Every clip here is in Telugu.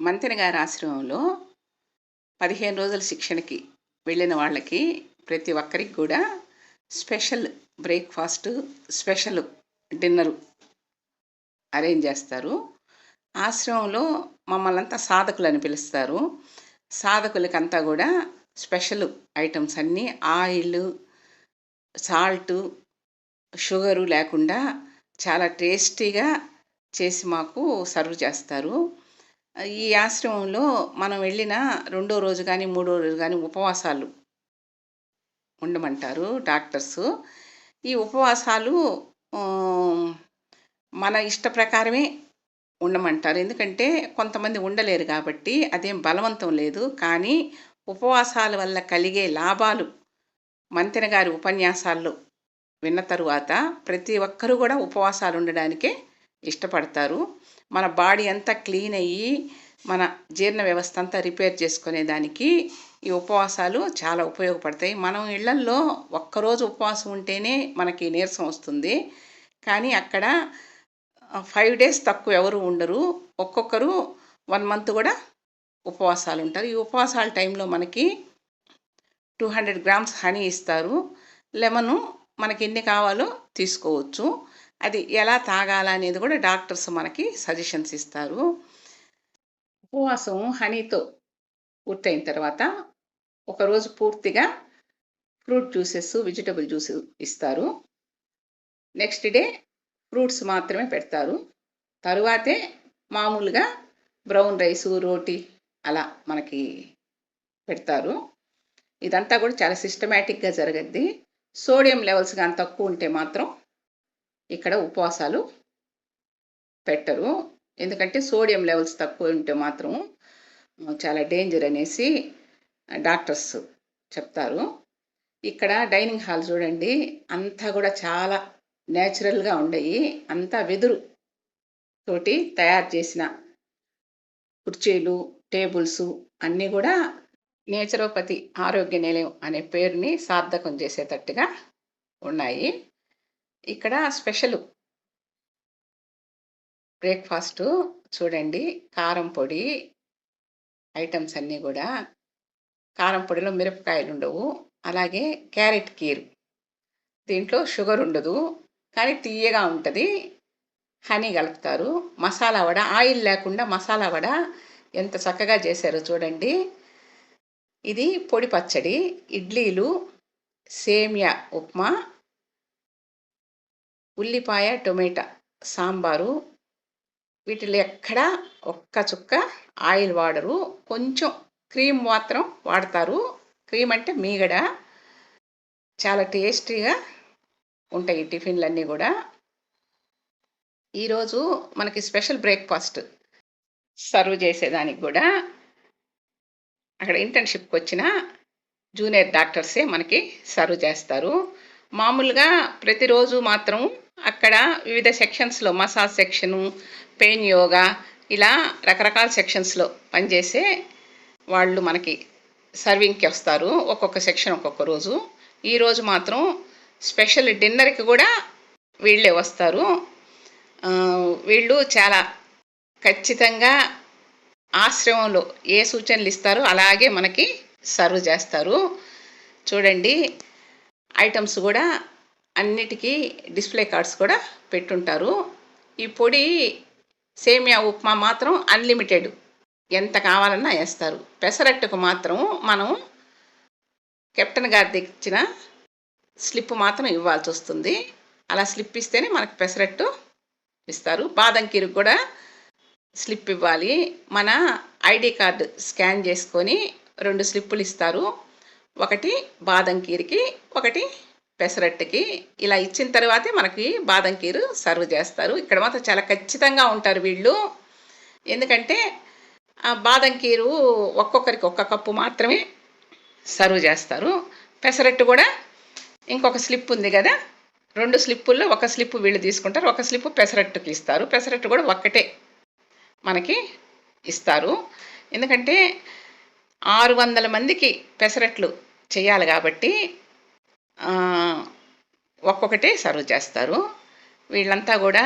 మంతెన గారి ఆశ్రమంలో పదిహేను రోజుల శిక్షణకి వెళ్ళిన వాళ్ళకి ప్రతి ఒక్కరికి కూడా special breakfast special dinner arrange చేస్తారు. ఆశ్రమంలో మమ్మల్ని అంతా సాధకులు అని పిలుస్తారు. సాధకులకంతా కూడా స్పెషల్ ఐటమ్స్ అన్నీ ఆయిల్ సాల్ట్ షుగరు లేకుండా చాలా టేస్టీగా చేసి మాకు సర్వ్ చేస్తారు. ఈ ఆశ్రమంలో మనం వెళ్ళిన రెండో రోజు కానీ మూడో రోజు కానీ ఉపవాసాలు ఉండమంటారు డాక్టర్స్. ఈ ఉపవాసాలు మన ఇష్ట ప్రకారమే ఉండమంటారు. ఎందుకంటే కొంతమంది ఉండలేరు కాబట్టి అదేం బలవంతం లేదు. కానీ ఉపవాసాల వల్ల కలిగే లాభాలు మంతెన గారి ఉపన్యాసాల్లో విన్న తరువాత ప్రతి ఒక్కరూ కూడా ఉపవాసాలు ఉండడానికే ఇష్టపడతారు. మన బాడీ అంతా క్లీన్ అయ్యి మన జీర్ణ వ్యవస్థ అంతా రిపేర్ చేసుకునే దానికి ఈ ఉపవాసాలు చాలా ఉపయోగపడతాయి. మనం ఇళ్ళల్లో ఒక్కరోజు ఉపవాసం ఉంటేనే మనకి నీరసం వస్తుంది. కానీ అక్కడ ఫైవ్ డేస్ తక్కువ ఎవరు ఉండరు. ఒక్కొక్కరు వన్ మంత్ కూడా ఉపవాసాలు ఉంటారు. ఈ ఉపవాసాల టైంలో మనకి టూ హండ్రెడ్ గ్రామ్స్ హనీ ఇస్తారు. లెమను మనకి ఎన్ని కావాలో తీసుకోవచ్చు. అది ఎలా తాగాలనేది కూడా డాక్టర్స్ మనకి సజెషన్స్ ఇస్తారు. ఉపవాసం హనీతో పూర్తయిన తర్వాత ఒకరోజు పూర్తిగా ఫ్రూట్ జ్యూసెస్ వెజిటబుల్ జ్యూస్ ఇస్తారు. నెక్స్ట్ డే ఫ్రూట్స్ మాత్రమే పెడతారు. తరువాతే మామూలుగా బ్రౌన్ రైస్ రోటీ అలా మనకి పెడతారు. ఇదంతా కూడా చాలా సిస్టమేటిక్గా జరగద్ది. సోడియం లెవెల్స్ కానీ తక్కువ ఉంటే మాత్రం ఇక్కడ ఉపవాసాలు పెట్టరు. ఎందుకంటే సోడియం లెవెల్స్ తక్కువ ఉంటే మాత్రం చాలా డేంజర్ అనేసి డాక్టర్స్ చెప్తారు. ఇక్కడ డైనింగ్ హాల్ చూడండి అంతా కూడా చాలా నేచురల్గా ఉండయి. అంతా వెదురు తోటి తయారు చేసిన కుర్చీలు టేబుల్స్ అన్నీ కూడా నేచురోపతి ఆరోగ్య నిలయం అనే పేరుని సార్థకం చేసేటట్టుగా ఉన్నాయి. ఇక్కడ స్పెషల్. బ్రేక్ఫాస్ట్ చూడండి కారం పొడి ఐటమ్స్ అన్నీ కూడా. కారం పొడిలో మిరపకాయలు ఉండవు అలాగే క్యారెట్ కీర్. దీంట్లో షుగర్ ఉండదు కానీ తీయగా ఉంటుంది. హనీ కలుపుతారు. మసాలా వడ ఆయిల్ లేకుండా మసాలా వడ ఎంత చక్కగా చేశారో చూడండి. ఇది పొడి పచ్చడి ఇడ్లీలు సేమియా ఉప్మా ఉల్లిపాయ టొమాటో సాంబారు. వీటిలో ఎక్కడ ఒక్క చుక్క ఆయిల్ వాడరు. కొంచెం క్రీమ్ మాత్రం వాడతారు. క్రీమ్ అంటే మీగడ. చాలా టేస్టీగా ఉంటాయి టిఫిన్లన్నీ కూడా. ఈరోజు మనకి స్పెషల్ బ్రేక్ఫాస్ట్ సర్వ్ చేసేదానికి కూడా అక్కడ ఇంటర్న్షిప్కి వచ్చిన జూనియర్ డాక్టర్సే మనకి సర్వ్ చేస్తారు. మామూలుగా ప్రతిరోజు మాత్రం అక్కడ వివిధ సెక్షన్స్లో మసాజ్ సెక్షను పెయిన్ యోగా ఇలా రకరకాల సెక్షన్స్లో పనిచేసే వాళ్ళు మనకి సర్వింగ్కి వస్తారు ఒక్కొక్క సెక్షన్ ఒక్కొక్క రోజు. ఈరోజు మాత్రం స్పెషల్ డిన్నర్కి కూడా వీళ్ళే వస్తారు. వీళ్ళు చాలా ఖచ్చితంగా ఆశ్రమంలో ఏ సూచనలు ఇస్తారో అలాగే మనకి సర్వ్ చేస్తారు. చూడండి ఐటమ్స్ కూడా అన్నిటికీ డిస్ప్లే కార్డ్స్ కూడా పెట్టుంటారు. ఈ పొడి సేమియా ఉప్మా మాత్రం అన్లిమిటెడ్. ఎంత కావాలన్నా వేస్తారు. పెసరట్టుకు మాత్రం మనం కెప్టెన్ గారి తెచ్చిన స్లిప్ మాత్రం ఇవ్వాల్సి వస్తుంది. అలా స్లిప్ ఇస్తేనే మనకు పెసరట్టు ఇస్తారు. బాదం కీరు కూడా స్లిప్ ఇవ్వాలి. మన ఐడి కార్డు స్కాన్ చేసుకొని రెండు స్లిప్పులు ఇస్తారు. ఒకటి బాదం కీరికి ఒకటి పెసరట్టుకి ఇలా ఇచ్చిన తర్వాతే మనకి బాదం కీరు సర్వ్ చేస్తారు. ఇక్కడ మాత్రం చాలా ఖచ్చితంగా ఉంటారు వీళ్ళు. ఎందుకంటే ఆ బాదం కీరు ఒక్కొక్కరికి ఒక్క కప్పు మాత్రమే సర్వ్ చేస్తారు. పెసరట్టు కూడా ఇంకొక స్లిప్ ఉంది కదా రెండు స్లిప్పుల్లో ఒక స్లిప్ వీళ్ళు తీసుకుంటారు. ఒక స్లిప్ పెసరట్టుకి ఇస్తారు. పెసరట్టు కూడా ఒక్కటే మనకి ఇస్తారు. ఎందుకంటే ఆరు వందల మందికి పెసరట్లు చేయాలి కాబట్టి ఒక్కొక్కటే సర్వ్ చేస్తారు. వీళ్ళంతా కూడా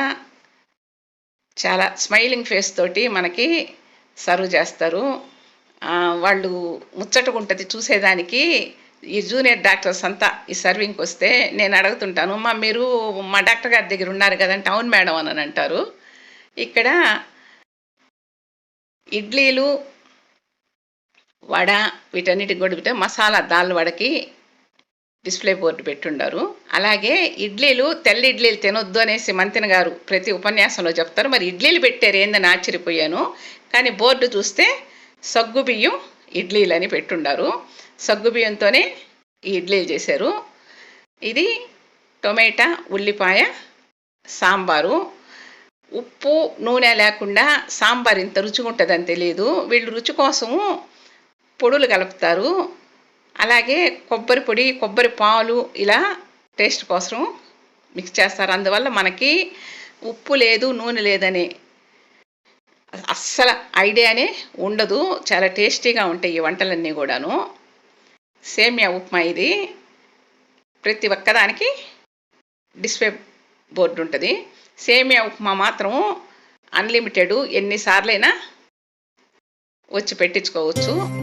చాలా స్మైలింగ్ ఫేస్ తోటి మనకి సర్వ్ చేస్తారు. వాళ్ళు ముచ్చటగా ఉంటుంది చూసేదానికి ఈ జూనియర్ డాక్టర్స్ అంతా ఈ సర్వింగ్కి వస్తే నేను అడుగుతుంటాను మా మీరు మా డాక్టర్ గారి దగ్గర ఉన్నారు కదంటే అవును మేడం అని అంటారు. ఇక్కడ ఇడ్లీలు వడ వీటన్నిటికి కూడా మసాలా దాల్ వడకి డిస్ప్లే బోర్డు పెట్టుండారు. అలాగే ఇడ్లీలు తెల్ల ఇడ్లీలు తినొద్దు అనేసి మంతిన గారు ప్రతి ఉపన్యాసంలో చెప్తారు. మరి ఇడ్లీలు పెట్టారు ఏందని ఆశ్చర్యపోయాను. కానీ బోర్డు చూస్తే సగ్గుబియ్యం ఇడ్లీలు అని పెట్టుండారు. సగ్గుబియ్యంతోనే ఈ ఇడ్లీలు చేశారు. ఇది టొమాటా ఉల్లిపాయ సాంబారు. ఉప్పు నూనె లేకుండా సాంబార్ ఇంత రుచిగా ఉంటుందని తెలియదు వీళ్ళు రుచి కోసము పొడులు కలుపుతారు. అలాగే కొబ్బరి పొడి కొబ్బరి పాలు ఇలా టేస్ట్ కోసం మిక్స్ చేస్తారు. అందువల్ల మనకి ఉప్పు లేదు నూనె లేదని అస్సలు ఐడియానే ఉండదు. చాలా టేస్టీగా ఉంటాయి ఈ వంటలన్నీ కూడాను. సేమియా ఉప్మా ఇది. ప్రతి ఒక్కదానికి డిస్ప్లే బోర్డు ఉంటుంది. సేమియా ఉప్మా మాత్రం అన్లిమిటెడ్ ఎన్నిసార్లైనా వచ్చి పెట్టించుకోవచ్చు.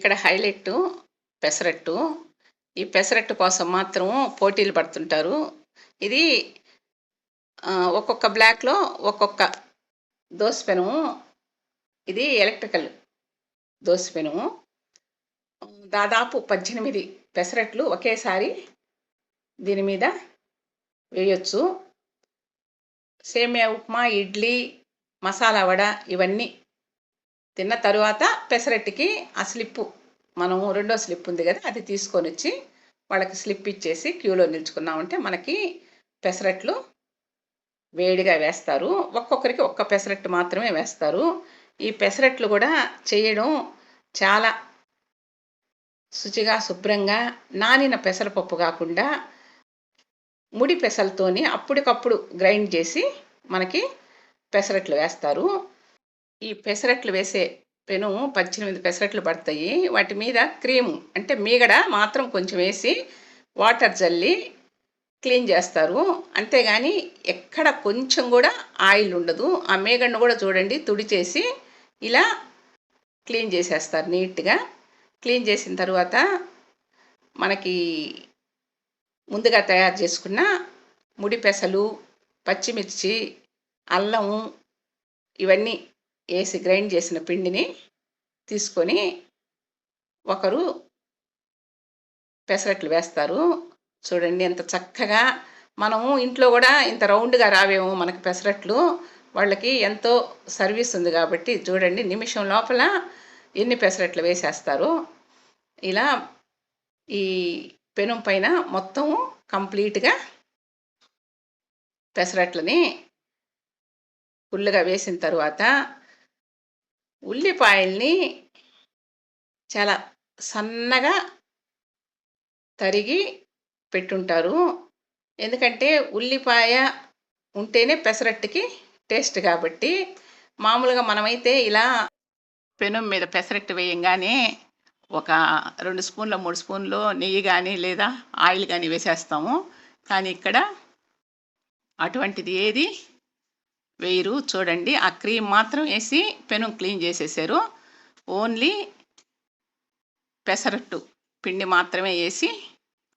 ఇక్కడ హైలైట్ పెసరట్టు. ఈ పెసరట్టు కోసం మాత్రం పోటీలు పడుతుంటారు. ఇది ఒక్కొక్క బ్లాక్లో ఒక్కొక్క దోశ ఇది ఎలక్ట్రికల్ దోశ దాదాపు పద్దెనిమిది పెసరట్లు ఒకేసారి దీని మీద వేయొచ్చు. సేమియా ఉప్మా ఇడ్లీ మసాలా వడ ఇవన్నీ తిన్న తరువాత పెసరట్టుకి ఆ స్లిప్పు మనము రెండో స్లిప్ ఉంది కదా అది తీసుకొని వచ్చి వాళ్ళకి స్లిప్ ఇచ్చేసి క్యూలో నిల్చుకున్నామంటే మనకి పెసరట్లు వేడిగా వేస్తారు. ఒక్కొక్కరికి ఒక్క పెసరట్టు మాత్రమే వేస్తారు. ఈ పెసరట్లు కూడా చేయడం చాలా శుచిగా శుభ్రంగా నానిన పెసరపప్పు కాకుండా ముడి పెసలతోని అప్పటికప్పుడు గ్రైండ్ చేసి మనకి పెసరట్లు వేస్తారు. ఈ పెసరట్లు వేసే పెను పద్దెనిమిది పెసరట్లు పడతాయి. వాటి మీద క్రీము అంటే మీగడ మాత్రం కొంచెం వేసి వాటర్ జల్లి క్లీన్ చేస్తారు. అంతేగాని ఎక్కడ కొంచెం కూడా ఆయిల్ ఉండదు. ఆ మేగడను కూడా చూడండి తుడిచేసి ఇలా క్లీన్ చేసేస్తారు నీట్గా. క్లీన్ చేసిన తర్వాత మనకి ముందుగా తయారు చేసుకున్న ముడి పెసలు పచ్చిమిర్చి అల్లము ఇవన్నీ వేసి గ్రైండ్ చేసిన పిండిని తీసుకొని ఒకరు పెసరట్లు వేస్తారు. చూడండి ఎంత చక్కగా మనము ఇంట్లో కూడా ఇంత రౌండ్గా రావేమో మనకి పెసరట్లు. వాళ్ళకి ఎంతో సర్వీస్ ఉంది కాబట్టి చూడండి నిమిషం లోపల ఎన్ని పెసరట్లు వేసేస్తారు. ఇలా ఈ పెనం పైన మొత్తం కంప్లీట్గా పెసరట్లని ఫుల్గా వేసిన తర్వాత ఉల్లిపాయల్ని చాలా సన్నగా తరిగి పెట్టుంటారు. ఎందుకంటే ఉల్లిపాయ ఉంటేనే పెసరట్టుకి టేస్ట్ కాబట్టి మామూలుగా మనమైతే ఇలా పెనం మీద పెసరట్టు వేయంగానే ఒక రెండు స్పూన్ల మూడు స్పూన్లు నెయ్యి కానీ లేదా ఆయిల్ కానీ వేసేస్తాము. కానీ ఇక్కడ అటువంటిది ఏది వేయరు. చూడండి ఆ క్రీమ్ మాత్రం వేసి పెను క్లీన్ చేసేసారు. ఓన్లీ పెసరట్టు పిండి మాత్రమే వేసి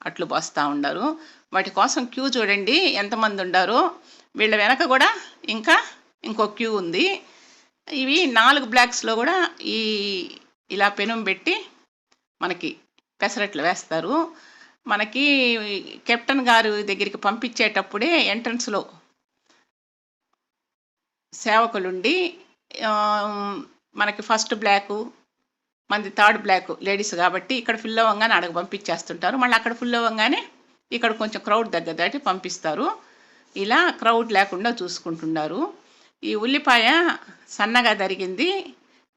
అట్లు పోస్తూ ఉండారు. వాటి కోసం క్యూ చూడండి ఎంతమంది ఉండారో. వీళ్ళ వెనక కూడా ఇంకా ఇంకో క్యూ ఉంది. ఇవి నాలుగు బ్లాక్స్లో కూడా ఈ ఇలా పెనుం పెట్టి మనకి పెసరట్లు వేస్తారు. మనకి కెప్టెన్ గారు దగ్గరికి పంపించేటప్పుడే ఎంట్రన్స్లో సేవకులుండి మనకి ఫస్ట్ బ్లాకు మంది థర్డ్ బ్లాక్ లేడీస్ కాబట్టి ఇక్కడ ఫుల్ అవ్వగానే అడగ పంపించేస్తుంటారు. మళ్ళీ అక్కడ ఫుల్ అవ్వగానే ఇక్కడ కొంచెం క్రౌడ్ దగ్గర దాటి పంపిస్తారు. ఇలా క్రౌడ్ లేకుండా చూసుకుంటున్నారు. ఈ ఉల్లిపాయ సన్నగా దరిగింది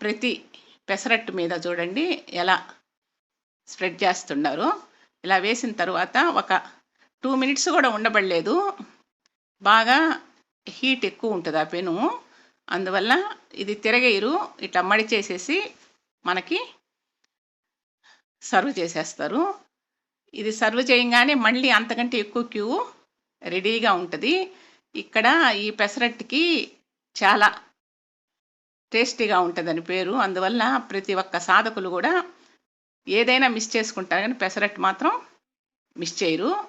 ప్రతి పెసరట్టు మీద చూడండి ఎలా స్ప్రెడ్ చేస్తున్నారు. ఇలా వేసిన తర్వాత ఒక టూ మినిట్స్ కూడా ఉండబడలేదు. బాగా హీట్ ఎక్కువ ఉంటుంది ఆ పెను. అందువల్ల ఇది తిరగేయరు ఇట్లా మడిచేసేసి మనకి సర్వ్ చేసేస్తారు. ఇది సర్వ్ చేయగానే మళ్ళీ అంతకంటే ఎక్కువ క్యూ రెడీగా ఉంటుంది. ఇక్కడ ఈ పెసరట్టుకి చాలా టేస్టీగా ఉంటుందని పేరు. అందువల్ల ప్రతి ఒక్క సాధకులు కూడా ఏదైనా మిస్ చేసుకుంటారు కానీ పెసరట్టు మాత్రం మిస్ చేయరు.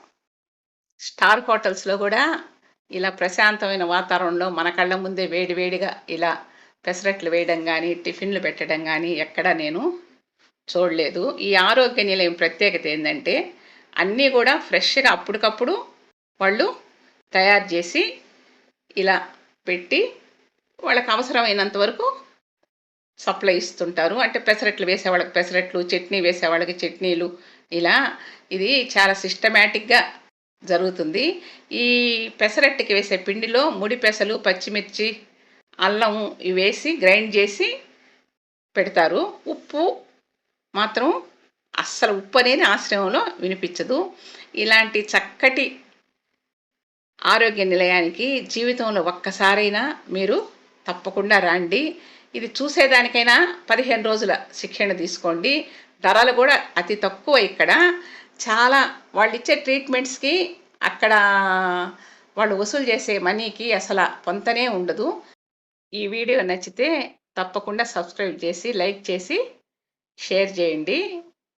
స్టార్ హోటల్స్లో కూడా ఇలా ప్రశాంతమైన వాతావరణంలో మన కళ్ళ ముందే వేడివేడిగా ఇలా పెసరట్లు వేయడం కానీ టిఫిన్లు పెట్టడం కానీ ఎక్కడా నేను చూడలేదు. ఈ ఆరోగ్య నిలయం ప్రత్యేకత ఏంటంటే అన్నీ కూడా ఫ్రెష్గా అప్పటికప్పుడు వాళ్ళు తయారు చేసి ఇలా పెట్టి వాళ్ళకి అవసరమైనంత వరకు సప్లై ఇస్తుంటారు. అంటే పెసరట్లు వేసే వాళ్ళకి పెసరట్లు చట్నీ వేసే వాళ్ళకి చట్నీలు ఇలా. ఇది చాలా సిస్టమేటిక్గా జరుగుతుంది. ఈ పెసరట్టుకి వేసే పిండిలో ముడి పెసలు పచ్చిమిర్చి అల్లం ఇవి వేసి గ్రైండ్ చేసి పెడతారు. ఉప్పు మాత్రం అస్సలు ఉప్పు అనేది ఆశ్రమంలో వినిపించదు. ఇలాంటి చక్కటి ఆరోగ్య నిలయానికి జీవితంలో ఒక్కసారైనా మీరు తప్పకుండా రండి. ఇది చూసేదానికైనా పదిహేను రోజుల శిక్షణ తీసుకోండి. ధరలు కూడా అతి తక్కువ ఇక్కడ. చాలా వాళ్ళు ఇచ్చే ట్రీట్మెంట్స్కి అక్కడ వాళ్ళు వసూలు చేసే మనీకి అసలు పొంతనే ఉండదు. ఈ వీడియో నచ్చితే తప్పకుండా సబ్స్క్రైబ్ చేసి లైక్ చేసి షేర్ చేయండి.